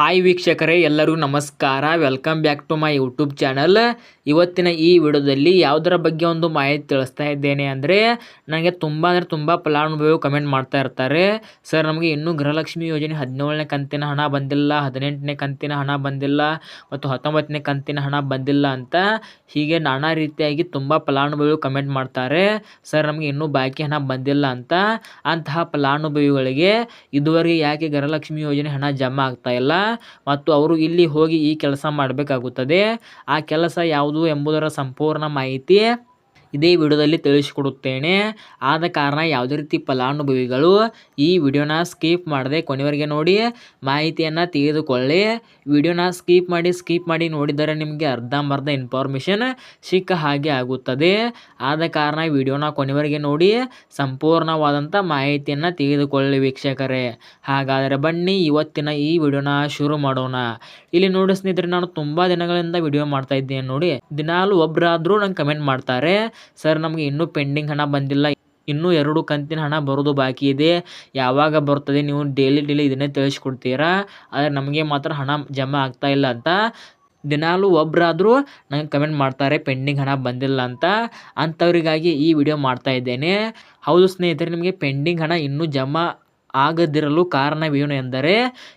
Hi ವೀಕ್ಷಕರೇ, ಎಲ್ಲರೂ ನಮಸ್ಕಾರ. Welcome back to my YouTube channel ಇವತ್ತಿನ ಈ ವಿಡಿಯೋದಲ್ಲಿ ಯಾವುದರ ಬಗ್ಗೆ ಒಂದು ಮಾಹಿತಿ ತಿಳಿಸ್ತಾ ಇದ್ದೇನೆ ಅಂದರೆ, ನನಗೆ ತುಂಬ ಅಂದರೆ ತುಂಬ ಫಲಾನುಭವಿಗಳು ಕಮೆಂಟ್ ಮಾಡ್ತಾ ಇರ್ತಾರೆ. ಸರ್ ನಮಗೆ ಇನ್ನೂ ಗೃಹಲಕ್ಷ್ಮಿ ಯೋಜನೆ ಹದಿನೇಳನೇ ಕಂತಿನ ಹಣ ಬಂದಿಲ್ಲ, ಹದಿನೆಂಟನೇ ಕಂತಿನ ಹಣ ಬಂದಿಲ್ಲ ಮತ್ತು ಹತ್ತೊಂಬತ್ತನೇ ಕಂತಿನ ಹಣ ಬಂದಿಲ್ಲ ಅಂತ ಹೀಗೆ ನಾನಾ ರೀತಿಯಾಗಿ ತುಂಬ ಫಲಾನುಭವಿಗಳು ಕಮೆಂಟ್ ಮಾಡ್ತಾರೆ. ಸರ್ ನಮಗೆ ಇನ್ನೂ ಬಾಕಿ ಹಣ ಬಂದಿಲ್ಲ ಅಂತ ಅಂತಹ ಫಲಾನುಭವಿಗಳಿಗೆ ಇದುವರೆಗೆ ಯಾಕೆ ಗೃಹಲಕ್ಷ್ಮಿ ಯೋಜನೆ ಹಣ ಜಮಾ ಆಗ್ತಾ ಇಲ್ಲ? ಮತ್ತು ಅವರು ಇಲ್ಲಿ ಹೋಗಿ ಈ ಕೆಲಸ ಮಾಡಬೇಕಾಗುತ್ತದೆ. ಆ ಕೆಲಸ ಯಾವುದು ಎಂಬುದರ ಸಂಪೂರ್ಣ ಮಾಹಿತಿ ಇದೇ ವಿಡಿಯೋದಲ್ಲಿ ತಿಳಿಸಿಕೊಡುತ್ತೇನೆ. ಆದ ಕಾರಣ ಯಾವುದೇ ರೀತಿ ಫಲಾನುಭವಿಗಳು ಈ ವಿಡಿಯೋನ ಸ್ಕಿಪ್ ಮಾಡದೆ ಕೊನೆವರೆಗೆ ನೋಡಿ ಮಾಹಿತಿಯನ್ನು ತೆಗೆದುಕೊಳ್ಳಿ. ವಿಡಿಯೋನ ಸ್ಕಿಪ್ ಮಾಡಿ ಸ್ಕಿಪ್ ಮಾಡಿ ನೋಡಿದರೆ ನಿಮಗೆ ಅರ್ಧಂಬರ್ಧ ಇನ್ಫಾರ್ಮೇಷನ್ ಸಿಕ್ಕ ಹಾಗೆ ಆಗುತ್ತದೆ. ಆದ ಕಾರಣ ವಿಡಿಯೋನ ಕೊನೆವರೆಗೆ ನೋಡಿ ಸಂಪೂರ್ಣವಾದಂಥ ಮಾಹಿತಿಯನ್ನು ತೆಗೆದುಕೊಳ್ಳಿ ವೀಕ್ಷಕರೇ. ಹಾಗಾದರೆ ಬನ್ನಿ ಇವತ್ತಿನ ಈ ವಿಡಿಯೋನ ಶುರು ಮಾಡೋಣ. ಇಲ್ಲಿ ನೋಡಿ ನಾನು ತುಂಬ ದಿನಗಳಿಂದ ವಿಡಿಯೋ ಮಾಡ್ತಾ ಇದ್ದೇನೆ ನೋಡಿ. ದಿನಾಲು ಒಬ್ಬರಾದರೂ ನಂಗೆ ಕಮೆಂಟ್ ಮಾಡ್ತಾರೆ. ಸರ್, ನಮಗೆ ಇನ್ನೂ ಪೆಂಡಿಂಗ್ ಹಣ ಬಂದಿಲ್ಲ. ಇನ್ನೂ ಎರಡು ಕಂತಿನ ಹಣ ಬರೋದು ಬಾಕಿ ಇದೆ. ಯಾವಾಗ ಬರ್ತದೆ ನೀವು ಡೈಲಿ ಡೈಲಿ ಇದನ್ನೇ ತಿಳಿಸ್ಕೊಡ್ತೀರಾ? ಆದರೆ ನಮಗೆ ಮಾತ್ರ ಹಣ ಜಮಾ ಆಗ್ತಾ ಇಲ್ಲ ಅಂತ. ದಿನಾಲೂ ಒಬ್ಬರಾದರೂ ನಂಗೆ ಕಮೆಂಟ್ ಮಾಡ್ತಾರೆ, ಪೆಂಡಿಂಗ್ ಹಣ ಬಂದಿಲ್ಲ ಅಂತ. ಅಂಥವರಿಗಾಗಿ ಈ ವಿಡಿಯೋ ಮಾಡ್ತಾ ಇದ್ದೇನೆ. ಹೌದು ಸ್ನೇಹಿತರೆ, ನಿಮಗೆ ಪೆಂಡಿಂಗ್ ಹಣ ಇನ್ನೂ ಜಮಾ ಆಗದಿರಲು ಕಾರಣವೇನು ಎಂದರೆ,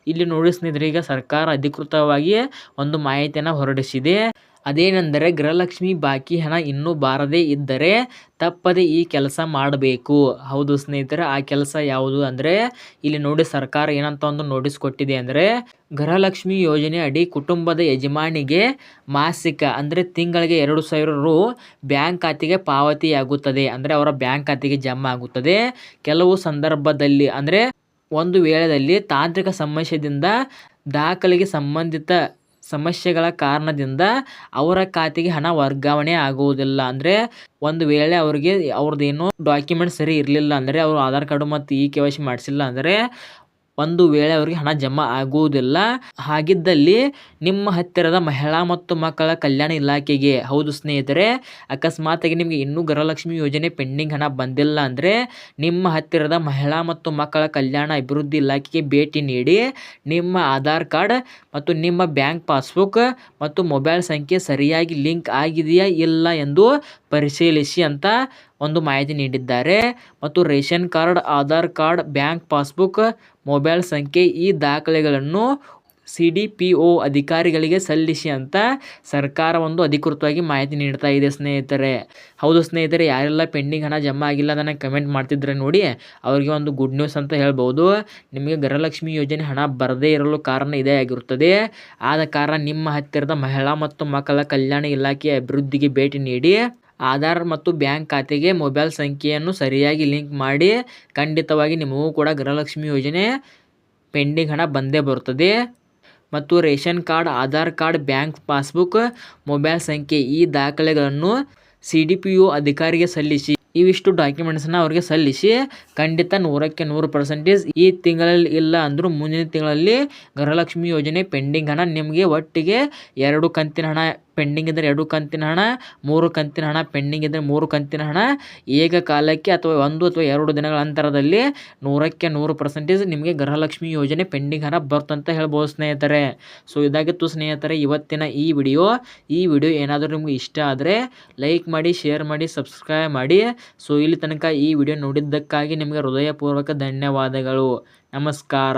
ಇಲ್ಲಿ ನೋಡಿ ಸ್ನೇಹಿತರೆ, ಈಗ ಸರ್ಕಾರ ಅಧಿಕೃತವಾಗಿ ಒಂದು ಮಾಹಿತಿಯನ್ನು ಹೊರಡಿಸಿದೆ. ಅದೇನೆಂದರೆ ಗೃಹಲಕ್ಷ್ಮಿ ಬಾಕಿ ಹಣ ಇನ್ನೂ ಬಾರದೇ ಇದ್ದರೆ ತಪ್ಪದೆ ಈ ಕೆಲಸ ಮಾಡಬೇಕು. ಹೌದು ಸ್ನೇಹಿತರೆ, ಆ ಕೆಲಸ ಯಾವುದು ಅಂದರೆ, ಇಲ್ಲಿ ನೋಡಿ ಸರ್ಕಾರ ಏನಂತ ಒಂದು ನೋಟಿಸ್ ಕೊಟ್ಟಿದೆ ಅಂದರೆ, ಗೃಹಲಕ್ಷ್ಮಿ ಯೋಜನೆ ಅಡಿ ಕುಟುಂಬದ ಯಜಮಾನಿಗೆ ಮಾಸಿಕ ಅಂದರೆ ತಿಂಗಳಿಗೆ ಎರಡು ಸಾವಿರ ರು ಬ್ಯಾಂಕ್ ಖಾತೆಗೆ ಪಾವತಿಯಾಗುತ್ತದೆ. ಅಂದರೆ ಅವರ ಬ್ಯಾಂಕ್ ಖಾತೆಗೆ ಜಮಾ ಆಗುತ್ತದೆ. ಕೆಲವು ಸಂದರ್ಭದಲ್ಲಿ ಅಂದರೆ ಒಂದು ವೇಳೆಯಲ್ಲಿ ತಾಂತ್ರಿಕ ಸಮಸ್ಯೆದಿಂದ ದಾಖಲೆಗೆ ಸಂಬಂಧಿತ ಸಮಸ್ಯೆಗಳ ಕಾರಣದಿಂದ ಅವರ ಖಾತೆಗೆ ಹಣ ವರ್ಗಾವಣೆ ಆಗುವುದಿಲ್ಲ. ಅಂದರೆ ಒಂದು ವೇಳೆ ಅವರಿಗೆ ಅವ್ರದ್ದೇನೋ ಡಾಕ್ಯುಮೆಂಟ್ ಸರಿ ಇರಲಿಲ್ಲ ಅಂದರೆ ಅವರು ಆಧಾರ್ ಕಾರ್ಡು ಮತ್ತು ಇ ಕೆ ವೈ ಸಿ ಮಾಡಿಸಿಲ್ಲ ಅಂದರೆ ಒಂದು ವೇಳೆ ಅವರಿಗೆ ಹಣ ಜಮಾ ಆಗುವುದಿಲ್ಲ. ಹಾಗಿದ್ದಲ್ಲಿ ನಿಮ್ಮ ಹತ್ತಿರದ ಮಹಿಳಾ ಮತ್ತು ಮಕ್ಕಳ ಕಲ್ಯಾಣ ಇಲಾಖೆಗೆ, ಹೌದು ಸ್ನೇಹಿತರೆ, ಅಕಸ್ಮಾತಾಗಿ ನಿಮಗೆ ಇನ್ನೂ ಗೃಹಲಕ್ಷ್ಮಿ ಯೋಜನೆ ಪೆಂಡಿಂಗ್ ಹಣ ಬಂದಿಲ್ಲ ಅಂದರೆ ನಿಮ್ಮ ಹತ್ತಿರದ ಮಹಿಳಾ ಮತ್ತು ಮಕ್ಕಳ ಕಲ್ಯಾಣ ಅಭಿವೃದ್ಧಿ ಇಲಾಖೆಗೆ ಭೇಟಿ ನೀಡಿ ನಿಮ್ಮ ಆಧಾರ್ ಕಾರ್ಡ್ ಮತ್ತು ನಿಮ್ಮ ಬ್ಯಾಂಕ್ ಪಾಸ್ಬುಕ್ ಮತ್ತು ಮೊಬೈಲ್ ಸಂಖ್ಯೆ ಸರಿಯಾಗಿ ಲಿಂಕ್ ಆಗಿದೆಯಾ ಇಲ್ಲ ಎಂದು ಪರಿಶೀಲಿಸಿ ಅಂತ ಒಂದು ಮಾಹಿತಿ ನೀಡಿದ್ದಾರೆ. ಮತ್ತು ration card, Aadhaar card, bank passbook, mobile ಸಂಖ್ಯೆ ಈ ದಾಖಲೆಗಳನ್ನು ಸಿ ಡಿ ಪಿ ಒ ಅಧಿಕಾರಿಗಳಿಗೆ ಸಲ್ಲಿಸಿ ಅಂತ ಸರ್ಕಾರ ಒಂದು ಅಧಿಕೃತವಾಗಿ ಮಾಹಿತಿ ನೀಡ್ತಾ ಇದೆ ಸ್ನೇಹಿತರೆ. ಹೌದು ಸ್ನೇಹಿತರೆ, ಯಾರೆಲ್ಲ ಪೆಂಡಿಂಗ್ ಹಣ ಜಮಾ ಆಗಿಲ್ಲ ಅದನ್ನು ಕಮೆಂಟ್ ಮಾಡ್ತಿದ್ರೆ ನೋಡಿ, ಅವರಿಗೆ ಒಂದು ಗುಡ್ ನ್ಯೂಸ್ ಅಂತ ಹೇಳ್ಬೋದು. ನಿಮಗೆ ಗೃಹಲಕ್ಷ್ಮಿ ಯೋಜನೆ ಹಣ ಬರದೇ ಇರಲು ಕಾರಣ ಇದೇ ಆಗಿರುತ್ತದೆ. ಆದ ಕಾರಣ ನಿಮ್ಮ ಹತ್ತಿರದ ಮಹಿಳಾ ಮತ್ತು ಮಕ್ಕಳ ಕಲ್ಯಾಣ ಇಲಾಖೆಯ ಅಭಿವೃದ್ಧಿಗೆ ಭೇಟಿ ನೀಡಿ ಆಧಾರ್ ಮತ್ತು ಬ್ಯಾಂಕ್ ಖಾತೆಗೆ ಮೊಬೈಲ್ ಸಂಖ್ಯೆಯನ್ನು ಸರಿಯಾಗಿ ಲಿಂಕ್ ಮಾಡಿ, ಖಂಡಿತವಾಗಿ ನಿಮಗೂ ಕೂಡ ಗೃಹಲಕ್ಷ್ಮಿ ಯೋಜನೆ ಪೆಂಡಿಂಗ್ ಹಣ ಬಂದೇ ಬರುತ್ತದೆ. ಮತ್ತು ration card, Aadhaar card, bank passbook, mobile ಸಂಖ್ಯೆ ಈ ದಾಖಲೆಗಳನ್ನು ಸಿ ಡಿ ಪಿ ಯು ಅಧಿಕಾರಿಗೆ ಸಲ್ಲಿಸಿ, ಇವಿಷ್ಟು ಡಾಕ್ಯುಮೆಂಟ್ಸನ್ನು ಅವರಿಗೆ ಸಲ್ಲಿಸಿ, ಖಂಡಿತ ನೂರಕ್ಕೆ ನೂರು ಪರ್ಸೆಂಟೇಜ್ ಈ ತಿಂಗಳಲ್ಲಿ ಇಲ್ಲ ಅಂದರೂ ಮುಂದಿನ ತಿಂಗಳಲ್ಲಿ ಗೃಹಲಕ್ಷ್ಮಿ ಯೋಜನೆ ಪೆಂಡಿಂಗ್ ಹಣ ನಿಮಗೆ ಒಟ್ಟಿಗೆ ಎರಡು ಕಂತಿನ ಹಣ ಪೆಂಡಿಂಗ್ ಇದ್ದರೆ ಎರಡು ಕಂತಿನ ಹಣ, ಮೂರು ಕಂತಿನ ಹಣ, ಪೆಂಡಿಂಗ್ ಇದ್ದರೆ ಮೂರು ಕಂತಿನ ಹಣ. ಏಕಕಾಲಕ್ಕೆ ಅಥವಾ ಒಂದು ಅಥವಾ ಎರಡು ದಿನಗಳ ಅಂತರದಲ್ಲಿ ನೂರಕ್ಕೆ ನೂರು ಪರ್ಸೆಂಟೇಜ್ ನಿಮಗೆ ಗೃಹಲಕ್ಷ್ಮಿ ಯೋಜನೆ ಪೆಂಡಿಂಗ್ ಹಣ ಬರ್ತಂತ ಹೇಳ್ಬೋದು ಸ್ನೇಹಿತರೆ. ಸೊ ಇದಾಗಿತ್ತು ಸ್ನೇಹಿತರೆ, ಇವತ್ತಿನ ಈ ವಿಡಿಯೋ. ಈ ವಿಡಿಯೋ ಏನಾದರೂ ನಿಮ್ಗೆ ಇಷ್ಟ ಆದರೆ ಲೈಕ್ ಮಾಡಿ ಶೇರ್ ಮಾಡಿ ಸಬ್ಸ್ಕ್ರೈಬ್ ಮಾಡಿ. ಸೊ ಇಲ್ಲಿ ತನಕ ಈ ವಿಡಿಯೋ ನೋಡಿದ್ದಕ್ಕಾಗಿ ನಿಮಗೆ ಹೃದಯಪೂರ್ವಕ ಧನ್ಯವಾದಗಳು. ನಮಸ್ಕಾರ.